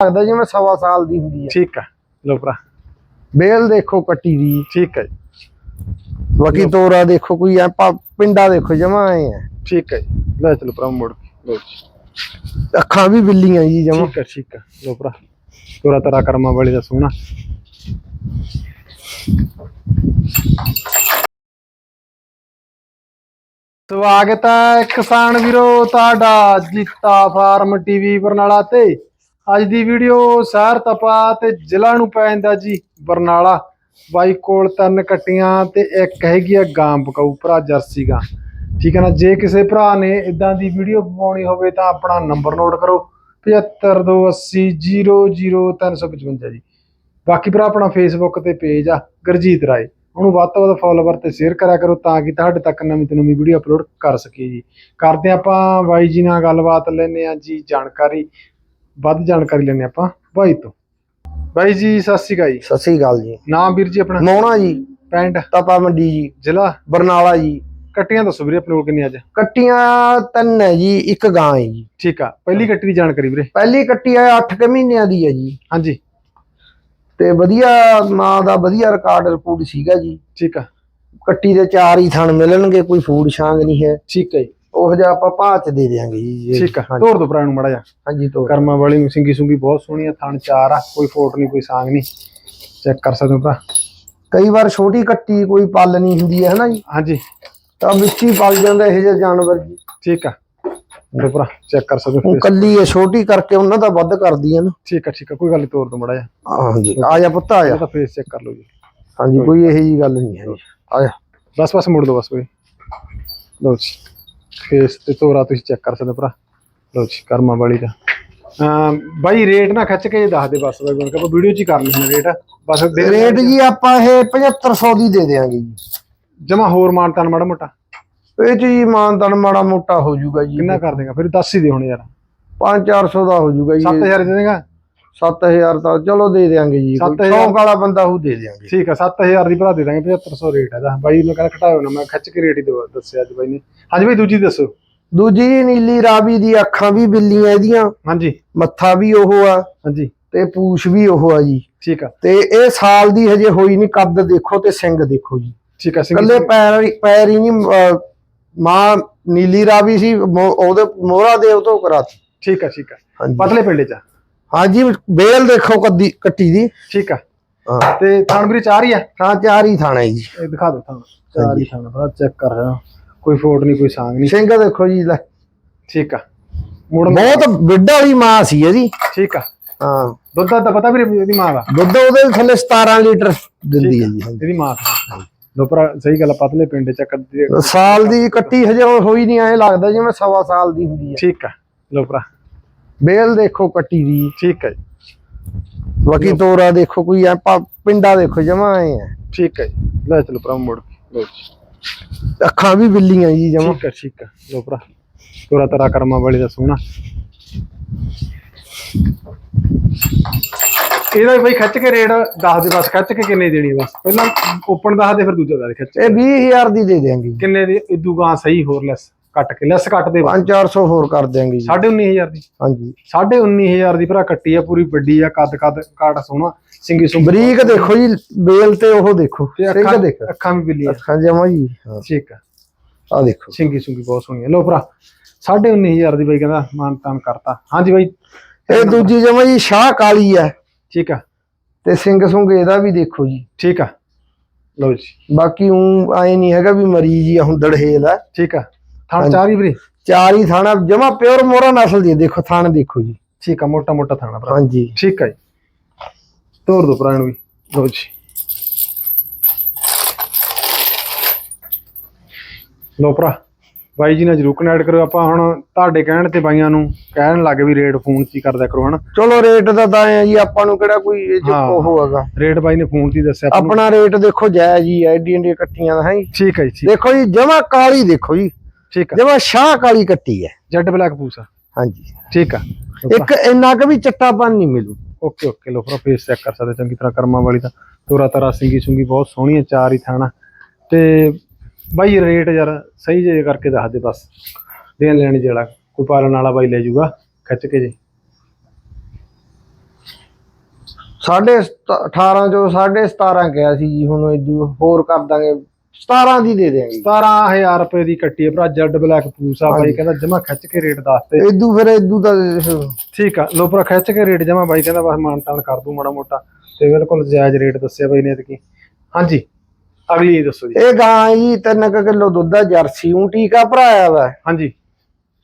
ਲੱਗਦਾ ਜਿਵੇਂ ਸਵਾ ਸਾਲ ਦੀ ਹੁੰਦੀ ਹੈ ਠੀਕ ਆ। ਲੋ ਭਰਾ। ਬੇਲ ਦੇਖੋ ਕੱਟੀ ਦੀ। ਠੀਕ ਹੈ ਬਾਕੀ ਤੋਰਾ ਦੇਖੋ ਕੋਈ ਐ ਪਿੰਡਾ ਦੇਖੋ ਜਮਾ ਐ ਠੀਕ ਹੈ ਲੈ ਚਲੋ ਭਰਾ ਮੁੜ ਕੇ। ਲੋ ਅੱਖਾਂ ਵੀ ਬਿੱਲੀਆਂ ਜੀ ਜਮਾ। ਠੀਕ ਹੈ ਠੀਕ ਹੈ ਲੋ ਭਰਾ। ਤੋਰਾ ਤਰਾ ਕਰਮਾਂ ਵਾਲੀ ਦਾ ਸੋਹਣਾ। ਸਵਾਗਤ ਹੈ ਕਿਸਾਨ ਵੀਰੋ ਤੁਹਾਡਾ ਜੀਤਾ ਫਾਰਮ ਟੀਵੀ ਬਰਨਾਲਾ ਤੇ। ਅੱਜ ਦੀ ਵੀਡੀਓ ਸ਼ਹਿਰ ਤਪਾ ਤੇ ਜ਼ਿਲ੍ਹਾ ਨੂੰ ਪੈ ਜਾਂਦਾ ਜੀ, ਬਰਨਾਲਾ। ਬਾਈ ਕੋਲ ਤਿੰਨ ਕੱਟੀਆਂ ਤੇ ਇੱਕ ਹੈਗੀ ਆ ਗਾਂ ਬਕਾਊ, ਭਰਾ ਜਰਸੀ ਗਾਂ ਠੀਕ ਹੈ ਨਾ, ਜੇ ਕਿਸੇ ਭਰਾ ਨੇ ਇਦਾਂ ਦੀ ਵੀਡੀਓ ਪਾਉਣੀ ਹੋਵੇ ਤਾਂ ਆਪਣਾ ਨੰਬਰ ਨੋਟ ਕਰੋ 7528000355 ਜੀ। ਬਾਕੀ ਭਰਾ ਆਪਣਾ ਫੇਸਬੁੱਕ ਤੇ ਪੇਜ ਆ, ਗੁਰਜੀਤ ਰਾਏ। ਉਹਨੂੰ ਵੱਧ ਤੋਂ ਵੱਧ ਫੋਲੋਵਰ ਤੇ ਸ਼ੇਅਰ ਕਰਿਆ ਕਰੋ ਤਾਂ ਕਿ ਤੁਹਾਡੇ ਤੱਕ ਨਵੀਂ ਤੋਂ ਨਵੀਂ ਵੀਡੀਓ ਅਪਲੋਡ ਕਰ ਸਕੀਏ ਜੀ। ਕਰਦੇ ਹਾਂ ਆਪਾਂ ਬਾਈ ਜੀ ਨਾਲ ਗੱਲਬਾਤ ਲੈਨੇ ਆ ਜੀ ਜਾਣਕਾਰੀ। ਵੱਧ ਜਾਣਕਾਰੀ ਲੈਨੇ ਆਪਾਂ ਬਾਈ ਤੋਂ। ਬਾਈ ਜੀ ਸਤਿ ਸ਼੍ਰੀ ਅਕਾਲ ਜੀ। ਸਤਿ ਸ੍ਰੀ ਅਕਾਲ ਜੀ। ਨਾਮ ਵੀਰ ਜੀ ਆਪਣਾ? ਮੋਣਾ ਜੀ। ਪਿੰਡ? ਤਪਾ ਮੰਡੀ ਜੀ। ਜ਼ਿਲ੍ਹਾ? ਬਰਨਾਲਾ ਜੀ। ਕੱਟੀਆਂ ਦੱਸੋ ਵੀਰੇ ਆਪਣੇ ਕੋਲ ਕਿੰਨੀ ਅੱਜ? ਕੱਟੀਆਂ ਤਿੰਨ ਹੈ ਜੀ ਇੱਕ ਗਾਂ ਹੈ ਜੀ। ਠੀਕ ਆ ਪਹਿਲੀ ਕੱਟੀ ਦੀ ਜਾਣਕਾਰੀ ਵੀਰੇ। ਪਹਿਲੀ ਕੱਟੀ ਹੈ 8 ਕੁ ਮਹੀਨਿਆਂ ਦੀ ਹੈ ਜੀ। ਹਾਂਜੀ। ਤੇ ਵਧੀਆ ਮਾਂ ਦਾ ਵਧੀਆ ਰਿਕਾਰਡ ਰਿਪੋਰਟ ਸੀਗਾ ਜੀ। ਠੀਕ ਆ। ਕੱਟੀ ਦੇ ਚਾਰ ਹੀ ਥਣ ਮਿਲਣਗੇ ਕੋਈ ਫੂਡ ਛਾਂਗ ਨਹੀਂ ਹੈ। ਠੀਕ ਹੈ ਜੀ। ਉਹ ਜਿਹਾ ਆਪਾਂ ਭਾਅ ਚ ਦੇ ਦੇਾਂਗੇ ਜੀ ਠੀਕ ਆ ਤੋਰ ਦੋ ਭਰਾ ਨੂੰ ਮੜਾ ਜਾ ਹਾਂਜੀ ਤੋਂ ਕਰਮਾਂ ਵਾਲੀ ਨੂੰ ਸਿੰਗੀ ਸੁੰਗੀ ਬਹੁਤ ਸੋਹਣੀ ਆ ਥਣ ਚਾਰ ਆ ਕੋਈ ਫੋਟ ਨਹੀਂ ਕੋਈ ਸਾਂਗ ਨਹੀਂ। ਚੈੱਕ ਕਰ ਸਕਦੇ ਹੋ ਭਰਾ। ਕਈ ਵਾਰ ਛੋਟੀ ਕੱਟੀ ਕੋਈ ਪਲ ਨਹੀਂ ਹੁੰਦੀ ਹੈ ਹਨਾ ਜੀ? ਹਾਂਜੀ। ਤਾਂ ਵਿੱਚ ਹੀ ਪਲ ਜਾਂਦਾ ਇਹ ਜਿਹੇ ਜਾਨਵਰ ਜੀ। ਠੀਕ ਆ। ਲੋ ਭਰਾ ਚੈੱਕ ਕਰ ਸਕਦੇ ਹੋ ਕੱਲੀ ਹੈ ਛੋਟੀ ਕਰਕੇ ਉਹਨਾਂ ਦਾ ਵੱਧ ਕਰਦੀ ਹੈ ਨਾ। ਠੀਕ ਆ ਠੀਕ ਆ ਕੋਈ ਗੱਲ ਤੋਰ ਦੋ ਮੜਾ ਜਾ ਹਾਂਜੀ ਆ ਜਾ ਪੁੱਤ ਆ ਜਾ। ਇਹਦਾ ਫੇਸ ਚੈੱਕ ਕਰ ਲਓ ਜੀ। ਹਾਂਜੀ ਕੋਈ ਇਹੋ ਜੀ ਗੱਲ ਨਹੀਂ ਹੈ ਆ ਜਾ। ਬਸ ਬਸ ਮੁੜ ਦੋ ਬਸ ਕੋਈ ਲਓ ਜੀ। ਫੇਸ ਤੇ ਤੋਰਾ ਤੁਸੀਂ ਚੈੱਕ ਕਰ ਸਕਦੇ ਭਰਾ। ਲਓ ਜੀ ਕਰਮਾਂ ਵਾਲੀ ਦਾ। ਬਾਈ ਰੇਟ ਨਾ ਖਿੱਚ ਕੇ ਦੱਸ ਦੇ ਬਸ ਬਾਈ ਬਣ ਕੇ ਵੀਡੀਓ 'ਚ ਹੀ ਕਰ ਲੈਂਦੇ ਰੇਟ ਬਸ ਰੇਟ ਜੀ ਆਪਾਂ ਇਹ 7500 ਦੀ ਦੇ ਦੇਾਂਗੇ ਜੀ। ਜਮਾ ਹੋਰ ਮਾਨਤਾਨ ਮਾੜਾ ਮੋਟਾ। ਇਹ 'ਚ ਜੀ ਮਾਨਤਨ ਮਾੜਾ ਮੋਟਾ ਹੋ ਜਾਊਗਾ ਜੀ। ਕਿੰਨਾ ਕਰ ਦੇਗਾ? ਫਿਰ ਦੱਸ ਹੀ ਦੇ ਹੁਣ ਯਾਰ। 5-400 ਦਾ ਹੋ ਜਾਊਗਾ ਜੀ। 7000 ਦੇ ਦੇਗਾ? 7000 ਤਾਂ ਚਲੋ ਦੇ ਦੇਾਂਗੇ ਜੀ ਸੱਤ ਕੋਈ ਹਜ਼ਾਰ। ਸ਼ੌਂਕ ਵਾਲਾ ਬੰਦਾ ਉਹ ਦੇ ਦੇਾਂਗੇ ਠੀਕ ਆ 7000 ਦੀ ਭਰਾ ਦੇ ਦਾਂਗੇ 7500 ਰੇਟ ਹੈ ਦਾ ਬਾਈ ਨੂੰ ਕਹਿੰਦਾ ਘਟਾਇਓ ਨਾ ਮੈਂ ਖਿੱਚ ਕੇ ਰੇਟ ਹੀ ਦੱਸਿਆ ਅੱਜ ਬਾਈ ਨੇ। ਹਾਂਜੀ ਬਾਈ ਦੂਜੀ ਦੱਸੋ। ਦੂਜੀ ਨੀਲੀ ਰਾਵੀ ਦੀ ਅੱਖਾਂ ਵੀ ਬਿੱਲੀਆਂ ਇਹਦੀਆਂ। ਹਾਂਜੀ। ਮੱਥਾ ਵੀ ਉਹ ਆ। ਹਾਂਜੀ। ਤੇ ਪੂਛ ਵੀ ਉਹ ਆ ਜੀ। ਠੀਕ ਆ। ਤੇ ਇਹ ਸਾਲ ਦੀ ਹਜੇ ਹੋਈ ਨਹੀਂ ਕੱਦ ਦੇਖੋ ਤੇ ਸਿੰਘ ਦੇਖੋ ਜੀ। ਠੀਕ ਆ ਸਿੰਘ ਕੱਲੇ ਪੈਰ ਹੀ- ਪੈਰ ਹੀ ਨਹੀਂ ਮਾਂ ਨੀਲੀ ਰਾਵੀ ਸੀ ਉਹਦੇ ਮੋਹਰਾ ਦੇ ਉਹ ਤੋਂ ਕਰਾਤੀ। ਠੀਕ ਆ ਠੀਕ ਆ। ਪਤਲੇ ਪਿੰਡੇ ਚ। ਹਾਂਜੀ ਬੇਲ ਦੇਖੋ ਕੱਦੀ ਕੱਟੀ ਦੀ। ਠੀਕ ਆ। ਹਾਂ। ਤੇ ਥਾਣਵੀਰ ਚਾਰ ਹੀ ਆ? ਹਾਂ ਚਾਰ ਹੀ ਥਾਣਾ ਜੀ। ਇਹ ਦਿਖਾ ਦਿਓ ਥਾਣ। ਚਾਰ ਹੀ ਥਾਣ ਬੜਾ ਚੈੱਕ ਕਰ ਰਿਹਾ। ਕੋਈ ਫੋਟ ਨਹੀਂ ਕੋਈ ਸਾਂਗ ਨਹੀਂ। ਸਿੰਘ ਦੇਖੋ ਜੀ ਲੈ। ਠੀਕ ਆ। ਮੁੜਨ ਬਹੁਤ ਵੱਡਾ ਵਾਲੀ ਮਾਂ ਸੀ ਇਹਦੀ। ਠੀਕ ਆ। ਹਾਂ। ਦੁੱਧ ਦਾ ਪਤਾ ਵੀਰੇ ਇਹਦੀ ਮਾਂ ਦਾ। ਦੁੱਧ ਉਹਦੇ ਥੱਲੇ 17 ਲੀਟਰ ਦਿੰਦੀ ਹੈ ਜੀ। ਇਹਦੀ ਮਾਂ ਲੋ ਪਰ ਸਹੀ ਗੱਲ ਪਤਲੇ ਪਿੰਡੇ ਚ ਕੱਢੀ ਸਾਲ ਦੀ ਕੱਟੀ ਹਜੇ ਹੋਈ ਨਹੀਂ ਐ ਲੱਗਦਾ ਜਿਵੇਂ ਸਵਾ ਸਾਲ ਦੀ ਹੁੰਦੀ ਹੈ। ਠੀਕ ਆ। ਲੋ ਭਰਾ। ਬੇਲ ਦੇਖੋ ਕੱਟੀ ਦੀ। ਠੀਕ ਹੈ ਬਾਕੀ ਤੋਰਾ ਦੇਖੋ ਕੋਈ ਐ ਪਿੰਡਾ ਦੇਖੋ ਜਮਾ ਐ ਠੀਕ ਹੈ ਲੈ ਚਲੋ ਭਰਾ ਮੁੜ ਅੱਖਾਂ ਵੀ ਬਿੱਲੀਆਂ ਜੀ ਜਮਾ। ਠੀਕ ਹੈ ਠੀਕ ਹੈ। ਲੋ ਭਰਾ। ਤੋਰਾ ਤਰਾ ਕਰਮਾਂ ਵਾਲੀ ਦਾ ਸੋਹਣਾ। ਇਹਦਾ ਵੀ ਬਈ ਖਿੱਚ ਕੇ ਰੇਟ ਦੱਸ ਦੇ ਬਸ। ਖਿੱਚ ਕੇ ਕਿੰਨੇ ਦੇਣੀ ਬਸ। ਪਹਿਲਾਂ ਓਪਨ ਦੱਸ ਦੇ ਫਿਰ ਦੂਜਾ ਦੱਸ ਖਿੱਚ ਇਹ 20000 ਦੀ ਦੇ ਦਿਆਂਗੇ ਜੀ। ਕਿੰਨੇ ਦੀ? ਇਦੂ ਗਾਂ ਸਹੀ ਹੋਰ ਲੈਸ ਕੱਟ ਕੇ ਲੈਸ ਕੱਟ ਦੇ 5-400 ਹੋਰ ਕਰ ਦਿਆਂਗੇ ਜੀ। 19500 ਦੀ। ਹਾਂਜੀ। 19500 ਦੀ ਭਰਾ ਕੱਟੀ ਆ ਪੂਰੀ ਵੱਡੀ ਆ ਕੱਦ ਕੱਦ ਕਾਟ ਸੋਹਣਾ ਸਿੰਗੀ ਸੁੰਗੀ। ਬਰੀਕ ਦੇਖੋ ਜੀ ਬੇਲ ਤੇ ਉਹ ਦੇਖੋ ਅੱਖਾਂ ਦੇਖ। ਅੱਖਾਂ ਵੀ ਬਿੱਲੀ ਆ ਅੱਖਾਂ ਜਮਾ ਜੀ ਠੀਕ ਆ। ਆ ਦੇਖੋ। ਸਿੰਗੀ ਸੁੰਗੀ ਬਹੁਤ ਸੋਹਣੀ ਆ ਲੋ ਭਰਾ 19500 ਦੀ ਬਾਈ ਕਹਿੰਦਾ ਮਾਨ ਤਾਨ ਕਰਤਾ। ਹਾਂਜੀ ਬਾਈ। ਇਹ ਦੂਜੀ ਜਮਾ ਜੀ ਸ਼ਾਹ ਕਾਲੀ ਹੈ ਠੀਕ ਆ। ਤੇ ਸਿੰਘ ਸੁੰਗ ਇਹਦਾ ਵੀ ਦੇਖੋ ਜੀ। ਠੀਕ ਆ। ਲਓ ਜੀ। ਬਾਕੀ ਉਹ ਐ ਨਹੀਂ ਹੈਗਾ ਵੀ ਮਰੀਜ਼ ਹੀ ਆ ਹੁਣ ਦੜਹੇਲ ਹੈ ਠੀਕ ਆ। ਥਣ ਚਾਰ ਹੀ ਵੀਰੇ? ਚਾਰ ਹੀ ਥਾਣਾ ਜਮਾ ਪਿਓਰ ਮੋਰਾ ਨਸਲ ਦੀ ਹੈ, ਦੇਖੋ ਥਾਣ ਦੇਖੋ ਜੀ। ਠੀਕ ਆ ਮੋਟਾ ਮੋਟਾ ਥਾਣਾ ਭਰਾ। ਹਾਂਜੀ। ਠੀਕ ਆ ਜੀ। ਤੋਰ ਦੋ ਭਰਾ ਨੂੰ ਵੀ। ਲਓ ਜੀ। ਲਓ ਭਰਾ ਬਾਈ ਜੀ ਨਾਲ ਜਰੂਰ ਕਨੈਕਟ ਕਰੋ ਆਪਾਂ ਹੁਣ ਤੁਹਾਡੇ ਕਹਿਣ ਤੇ ਬਾਈਆਂ ਨੂੰ ਕਹਿਣ ਲੱਗੇ ਵੀ ਰੇਟ ਫੋਨ 'ਚ ਹੀ ਕਰਦਿਆ ਕਰੋ ਹਨਾ? ਚਲੋ ਰੇਟ ਦਾ ਤਾਂ ਐ ਜੀ ਆਪਾਂ ਨੂੰ ਕਿਹੜਾ ਕੋਈ ਇਹ ਚ ਹਾਂ। ਉਹ ਹੈਗਾ ਰੇਟ ਬਾਈ ਨੇ ਫੋਨ 'ਚ ਹੀ ਦੱਸਿਆ। ਆਪਾਂ ਨੂੰ। ਆਪਣਾ ਰੇਟ ਦੇਖੋ ਜਾਇਜ਼ ਹੀ ਹੈ ਏਡੀ ਏਡੀ ਇਕੱਠੀਆਂ ਦਾ ਹੈ ਜੀ। ਠੀਕ ਆ ਜੀ ਠੀਕ। ਦੇਖੋ ਜੀ ਜਮਾ ਕਾਲੀ ਦੇਖੋ ਜੀ। ਠੀਕ ਆ। ਜਮਾ ਸ਼ਾਹ ਕਾਲੀ ਕੱਟੀ ਹੈ। ਜੈਡ ਬਲੈਕ ਪੂਸਾ ਹਾਂਜੀ। ਠੀਕ ਆ। ਇੱਕ ਇੰਨਾ ਕੁ ਵੀ ਚੱਟਾਪਨ ਨਹੀਂ ਮਿਲੂ। Okay okay. ਲੋ ਭਰਾ ਫੇਸ ਚੈੱਕ ਕਰ ਸਕਦੇ ਚੰਗੀ ਤਰ੍ਹਾਂ ਕਰਮਾਂ ਵਾਲੀ ਦਾ ਤੋਰਾ ਤਰਾ ਸਿੰਗੀ ਸੁੰਗੀ ਬਹੁਤ ਸੋਹਣੀ ਹੈ ਚਾਰ ਹੀ ਥਾਣਾ। ਤੇ ਬਾਈ ਰੇਟ ਯਾਰ ਸਹੀ ਜੇ ਕਰਕੇ ਦੱਸ ਦੇ ਬਸ। ਦੇਣ ਲੈਣ ਜਿਹੜਾ ਕੋਈ ਪਾਲਣ ਵਾਲਾ ਬਾਈ ਲੈ ਜਾਊਗਾ ਖਿੱਚ ਕੇ ਜੀ। ਸਾਢੇ 18 ਚੋਂ ਸਾਢੇ 17 ਕਿਹਾ ਸੀ ਜੀ। ਹੁਣ ਇਦੂ ਹੋਰ ਕਰ ਦਾਂਗੇ। 17 ਦੀ ਦੇ ਦੇਾਂਗੇ 17000 ਰੁਪਏ ਦੀ ਕੱਟੀ ਹੈ ਭਰਾ ਜੈਡ ਬਲੈਕ ਪੂਸ ਬਾਈ। ਕਹਿੰਦਾ ਜਮਾ ਖਿੱਚ ਕੇ ਰੇਟ ਦੱਸਤੇ ਇਦੂ ਫਿਰ ਇਦੂ ਤਾਂ ਠੀਕ ਆ ਲੋ ਭਰਾ ਖਿੱਚ ਕੇ ਰੇਟ ਜਮਾ ਬਾਈ ਕਹਿੰਦਾ ਬਸ ਮਾਨ ਤਾਨ ਕਰ ਦੂ ਮਾੜਾ ਮੋਟਾ। ਤੇ ਬਿਲਕੁਲ ਜਾਇਜ਼ ਰੇਟ ਦੱਸਿਆ ਬਾਈ ਨੇ ਕੀ ਹਾਂਜੀ ਅਗਲੀ ਦੱਸੋ ਜੀ। ਇਹ ਗਾਂ ਜੀ 3 ਕਿਲੋ ਦੁੱਧ ਦਾ ਜਰਸੀ ਉਹ ਟੀਕਾ ਭਰਾਇਆ ਵਾ ਹਾਂਜੀ।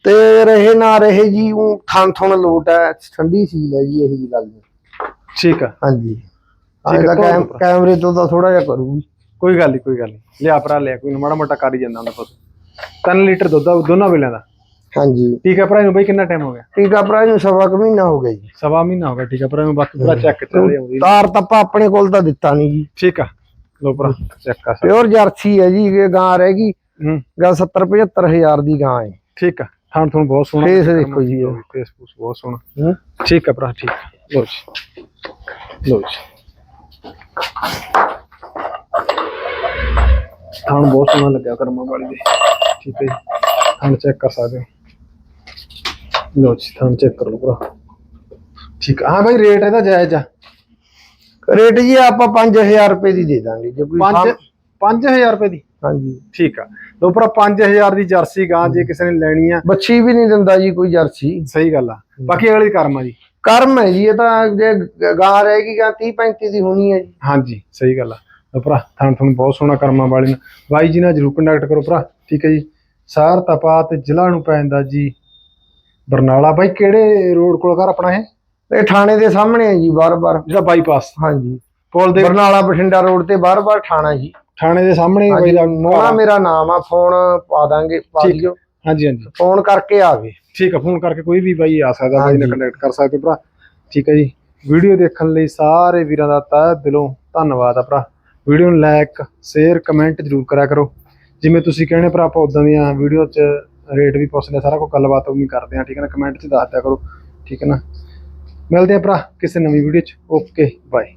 ਤੇ ਰਹੇ ਨਾ ਰਹੇ ਜੀ ਉਹ ਥਣ ਥਣ ਲੋਟ ਹੈ ਠੰਡੀ ਸੀਲ ਹੈ ਜੀ ਇਹੀ ਜੀ ਗੱਲ ਠੀਕ ਆ। ਹਾਂਜੀ। ਠੀਕ। ਕੈਮਰੇ ਤੋਂ ਤਾਂ ਥੋੜਾ ਜਿਹਾ ਕਰੂਗੀ। ਕੋਈ ਗੱਲ ਨਹੀਂ ਕੋਈ ਗੱਲ ਨਹੀਂ ਲਿਆ ਭਰਾ ਲਿਆ। ਕੋਈ ਨਾ, ਮਾੜਾ ਮੋਟਾ ਕਰ ਹੀ ਜਾਂਦਾ ਹੁੰਦਾ ਪੁੱਤ। 3 ਲੀਟਰ ਦੁੱਧ ਆ ਦੋਨਾਂ ਵੇਲਿਆਂ ਦਾ। ਹਾਂਜੀ। ਠੀਕ ਆ ਭਰਾ ਨੂੰ ਬਾਈ ਕਿੰਨਾ ਟਾਈਮ ਹੋ ਗਿਆ? ਟੀਕਾ ਭਰਾ ਨੂੰ ਸਵਾ ਕੁ ਮਹੀਨਾ ਹੋ ਗਿਆ ਜੀ। ਸਵਾ ਮਹੀਨਾ ਹੋ ਗਿਆ ਠੀਕ ਆ ਭਰਾ ਨੂੰ ਬਾਕੀ ਭਰਾ ਚੈੱਕ ਚੱਲਦੇ ਆਉਂਦੀ ਤਾਰ ਤੱਪਾ ਆਪਣੇ ਕੋਲ ਤਾਂ ਦਿੱਤਾ ਨਹੀਂ ਜੀ। ਠੀਕ ਆ। ਲੋ ਭਰਾ ਚੈੱਕ ਕਰ ਸਕਦੇ। ਪਿਓਰ ਜਰਸੀ ਹੈ ਜੀ ਇਹ ਗਾਂ ਰਹਿ ਗਈ। ਹੂੰ। ਗਾ 70 75 ਹਜ਼ਾਰ ਦੀ ਗਾਂ ਹੈ ਠੀਕ ਆ। ਥਾਣ ਤੁਹਾਨੂੰ ਬਹੁਤ ਸੋਹਣਾ। ਫੇਸ ਦੇਖੋ ਜੀ ਇਹ। ਫੇਸ ਫੂਸ ਬਹੁਤ ਸੋਹਣਾ। ਹੂੰ। ਠੀਕ ਆ ਭਰਾ ਠੀਕ ਆ। ਲਓ ਜੀ। ਲਓ ਜੀ। ਥਾਣ ਬਹੁਤ ਸੋਹਣਾ ਲੱਗਿਆ ਕਰਮਾ ਵਾਲੀ ਦੇ। ਠੀਕ ਹੈ ਥਾਣ ਚੈੱਕ ਕਰ ਸਕਦੇ ਹੋ। ਲਓ ਜੀ ਥਾਣ ਚੈੱਕ ਕਰ ਲਓ ਭਰਾ। ਠੀਕ ਆ ਹਾਂ ਭਾਈ ਰੇਟ ਇਹਦਾ ਜਾਇਜ਼ ਆ। ਰੇਟ ਜੀ ਆਪਾਂ 5000 ਰੁਪਏ ਦੀ ਦੇ ਦਾਂਗੇ ਜੇ ਕੋਈ 5 ਸਾਮ- 5000 ਰੁਪਏ ਦੀ? ਹਾਂਜੀ। ਠੀਕ ਆ। ਲਓ ਭਰਾ 5000 ਦੀ ਜਰਸੀ ਗਾਂ ਜੇ ਕਿਸੇ ਨੇ ਲੈਣੀ ਆ। ਬੱਚੀ ਵੀ ਨਹੀਂ ਦਿੰਦਾ ਜੀ ਕੋਈ ਜਰਸੀ। ਸਹੀ ਗੱਲ ਆ। ਬਾਕੀ ਅਗਲੀ ਕਰਮ ਆ ਜੀ। ਕਰਮ ਹੈ ਜੀ ਇਹ ਤਾਂ ਜੇ ਗ- ਗਾਂ ਰਹੇਗੀ ਗਾਂ 30 35 ਦੀ ਹੋਣੀ ਹੈ ਜੀ। ਹਾਂਜੀ ਸਹੀ ਗੱਲ ਆ। ਤਾਂ ਭਰਾ ਥਾਣ ਤੁਹਾਨੂੰ ਬਹੁਤ ਸੋਹਣਾ ਕਰਮਾਂ ਵਾਲੇ ਨੇ। ਬਾਈ ਜੀ ਨਾਲ ਜਰੂਰ ਕੰਟੈਕਟ ਕਰੋ ਭਰਾ ਠੀਕ ਹੈ ਜੀ। ਸਾਰ ਤਪਾ ਤੇ ਜ਼ਿਲ੍ਹਾ ਨੂੰ ਪੈਂਦਾ ਜੀ। ਬਰਨਾਲਾ ਬਾਈ ਕਿਹੜੇ ਰੋਡ ਕੋਲ ਘਰ ਆਪਣਾ ਇਹ? ਇਹ ਥਾਣੇ ਦੇ ਸਾਹਮਣੇ ਹੈ ਜੀ ਬਾਰ-ਬਾਰ ਜਿਹੜਾ ਬਾਈਪਾਸ ਹਾਂਜੀ। ਪੁਲ ਦੇ ਬਰਨਾਲਾ ਬਠਿੰਡਾ ਰੋਡ ਤੇ ਬਾਰ-ਬਾਰ ਥਾਣਾ ਜੀ। ਥਾਣੇ ਦੇ ਸਾਹਮਣੇ ਬਾਈ ਦਾ ਮੇਰਾ ਨਾਮ ਆ ਫੋਨ ਪਾ ਦਾਂਗੇ ਪਾ। ਦਿਓ। ਹਾਂਜੀ ਹਾਂਜੀ। ਫੋਨ ਕਰਕੇ ਆਵੇ ਠੀਕ ਆ ਫੋਨ ਕਰਕੇ ਕੋਈ ਵੀ ਬਾਈ ਆ ਸਕਦਾ ਬਾਈ ਨਾਲ। ਕੰਟੈਕਟ ਕਰ ਸਕਦੇ ਭਰਾ। ਠੀਕ ਹੈ ਜੀ। ਵੀਡੀਓ ਦੇਖਣ ਲਈ ਸਾਰੇ ਵੀਰਾਂ ਦਾ ਤਹਿ ਦਿਲੋਂ ਧੰਨਵਾਦ ਆ ਭਰਾ। ਵੀਡੀਓ ਨੂੰ ਲਾਈਕ ਸ਼ੇਅਰ ਕਮੈਂਟ ਜਰੂਰ ਕਰਿਆ ਕਰੋ। ਜਿਵੇਂ ਤੁਸੀਂ ਕਹਿੰਦੇ ਭਰਾ ਆਪਾਂ ਉਦਾਂ ਦੀਆਂ ਵੀਡੀਓ 'ਚ ਰੇਟ ਵੀ ਪੁੱਛਦੇ ਆ, ਸਾਰਾ ਕੁਝ ਗੱਲਬਾਤ ਉਹ ਵੀ ਕਰਦੇ ਆ ਠੀਕ ਹੈ ਨਾ? ਕਮੈਂਟ 'ਚ ਦੱਸ ਦਿਆ ਕਰੋ ਠੀਕ ਹੈ ਨਾ? ਮਿਲਦੇ ਆ ਭਰਾ ਕਿਸੇ ਨਵੀਂ ਵੀਡੀਓ 'ਚ। Okay bye